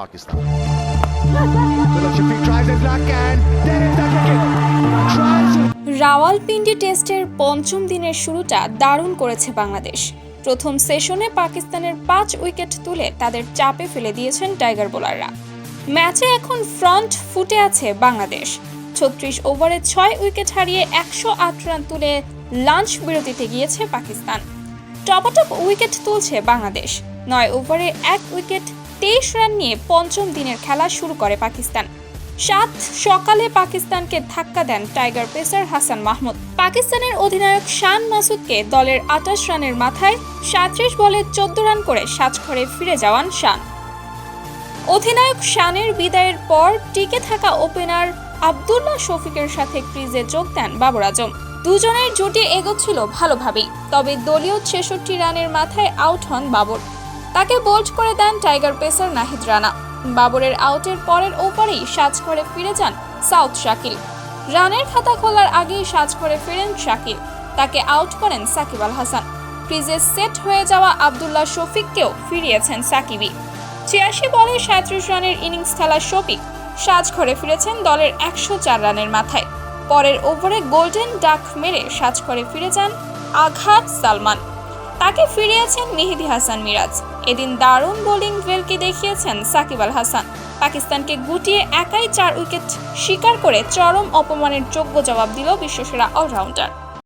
Pakistan. Rawalpindi টেস্টের পঞ্চম দিনের শুরুটা দারুণ করেছে বাংলাদেশ। প্রথম সেশনে পাকিস্তানের পাঁচ উইকেট তুলে তাদের চাপে ফেলে দিয়েছেন টাইগার বোলাররা। ম্যাচে এখন ফ্রন্ট ফুটে আছে বাংলাদেশ। ছত্রিশ ওভারে ছয় উইকেট হারিয়ে একশো আট রান তুলে লাঞ্চ বিরতিতে গিয়েছে পাকিস্তান। টপাটপ উইকেট তুলছে বাংলাদেশ। নয় ওভারে এক উইকেট তেইশ রান নিয়ে পঞ্চম দিনের খেলা শুরু করে পাকিস্তান। সাত সকালে পাকিস্তানকে ধাক্কা দেন টাইগার পেসার হাসান মাহমুদ। পাকিস্তানের অধিনায়ক শান মাসুদকে দলের আটাশ রানের মাথায় সাঁত্রিশ বলে চোদ্দ রান করে সাজঘরে ফিরে যাওয়ান শান। অধিনায়ক শানের বিদায়ের পর টিকে থাকা ওপেনার আবদুল্লাহ শফিকের সাথে ক্রিজে যোগ দেন বাবর আজম। দুজনের জুটি এগোচ্ছিল ভালোভাবেই, তবে দলীয় ছেষট্টি রানের মাথায় আউট হন বাবর। তাকে বোল্ড করে দেন টাইগার পেসার নাহিদ রানা। বাবরের আউটের পরের ওভারেই সাজ করে ফিরে যান সাউথ শাকিল। রানের খাতা খোলার আগেই সাজ করে ফিরেন শাকিল। তাকে আউট করেন সাকিব আল হাসান। ক্রিজে সেট হয়ে যাওয়া আবদুল্লাহ শফিককেও ফিরিয়েছেন সাকিবই। ছিয়াশি বলে সাঁত্রিশ রানের ইনিংস খেলা শফিক। সাজ ঘরে ফিরেছেন দলের একশো চার রানের মাথায়। পরের ওভারে গোল্ডেন ডাক মেরে সাজঘরে ফিরে যান আঘাত সালমান। তাকে ফিরিয়েছেন মেহেদি হাসান মিরাজ। এদিন দারুণ বোলিং ভেলকে দেখিয়েছেন সাকিব আল হাসান। পাকিস্তানকে গুটিয়ে একাই চার উইকেট শিকার করে চরম অপমানের যোগ্য জবাব দিল বিশ্বসেরা অলরাউন্ডার।